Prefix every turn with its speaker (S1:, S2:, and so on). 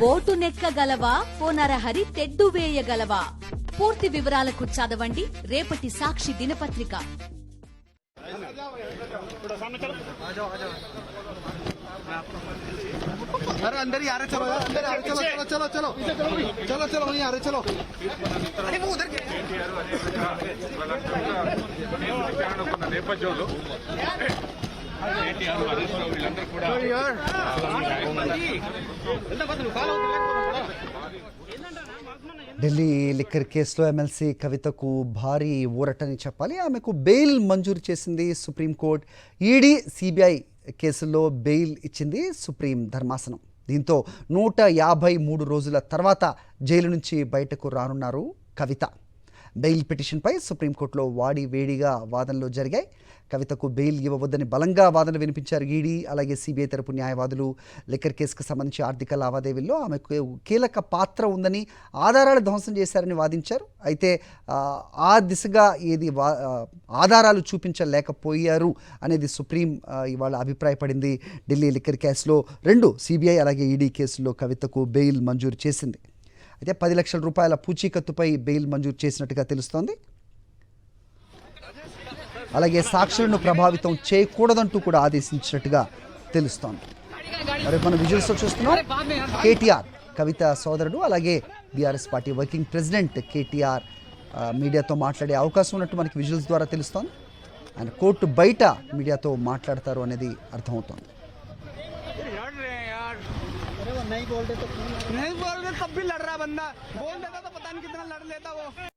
S1: Boat నెక్కగలవా పోనరహరి తెడ్డు వేయగలవా పూర్తి వివరాలకు చదవండి రేపటి సాక్షి దినపత్రిక
S2: अरे अंदर ही आ रहे चलो यार अंदर आ रहे चलो चलो चलो चलो चलो चलो वहीं आ रहे चलो अरे वो उधर
S3: ఉన్న నేపథ్యంలో కేటీఆర్ హరీష్ రావు వీళ్ళందరూ కూడా
S4: ఢిల్లీ లిక్కర్ కేసులో ఎమ్మెల్సీ కవితకు భారీ ఊరటని చెప్పాలి. ఆమెకు బెయిల్ మంజూరు చేసింది సుప్రీంకోర్టు ఈడీ సిబిఐ కేసుల్లో బెయిల్ ఇచ్చింది సుప్రీం ధర్మాసనం. దీంతో నూట యాభై మూడు రోజుల తర్వాత జైలు నుంచి బయటకు రానున్నారు కవిత. బెయిల్ పిటిషన్పై సుప్రీంకోర్టులో వాడి వేడిగా వాదనలు జరిగాయి. కవితకు బెయిల్ ఇవ్వవద్దని బలంగా వాదనలు వినిపించారు ఈడీ. అలాగే సిబిఐ తరపు న్యాయవాదులు లిక్కర్ కేసుకు సంబంధించి ఆర్థిక లావాదేవీల్లో ఆమెకు కీలక పాత్ర ఉందని ఆధారాలు ధ్వంసం చేశారని వాదించారు. అయితే ఆ, దిశగా ఏది వా ఆధారాలు చూపించలేకపోయారు అనేది సుప్రీం ఇవాళ అభిప్రాయపడింది. ఢిల్లీ లిక్కర్ కేసులో రెండు సిబిఐ అలాగే ఈడీ కేసుల్లో కవితకు బెయిల్ మంజూరు చేసింది. అయితే పది లక్షల రూపాయల పూచీకత్తుపై బెయిల్ మంజూరు చేసినట్టుగా తెలుస్తోంది. అలాగే సాక్షులను ప్రభావితం చేయకూడదంటూ కూడా ఆదేశించినట్టుగా తెలుస్తోంది. మరి మన విజువల్స్ చూస్తున్నాం. కేటీఆర్ కవిత సోదరుడు అలాగే BRS party working president KTR మీడియాతో మాట్లాడే అవకాశం ఉన్నట్టు మనకి విజువల్స్ ద్వారా తెలుస్తోంది. ఆయన కోర్టు బయట మీడియాతో మాట్లాడతారు అనేది అర్థమవుతోంది.
S2: नहीं बोल रहे तो नहीं बोल रहे तब भी लड़ रहा बंदा। बोल देता तो पता नहीं कितना लड़ लेता वो।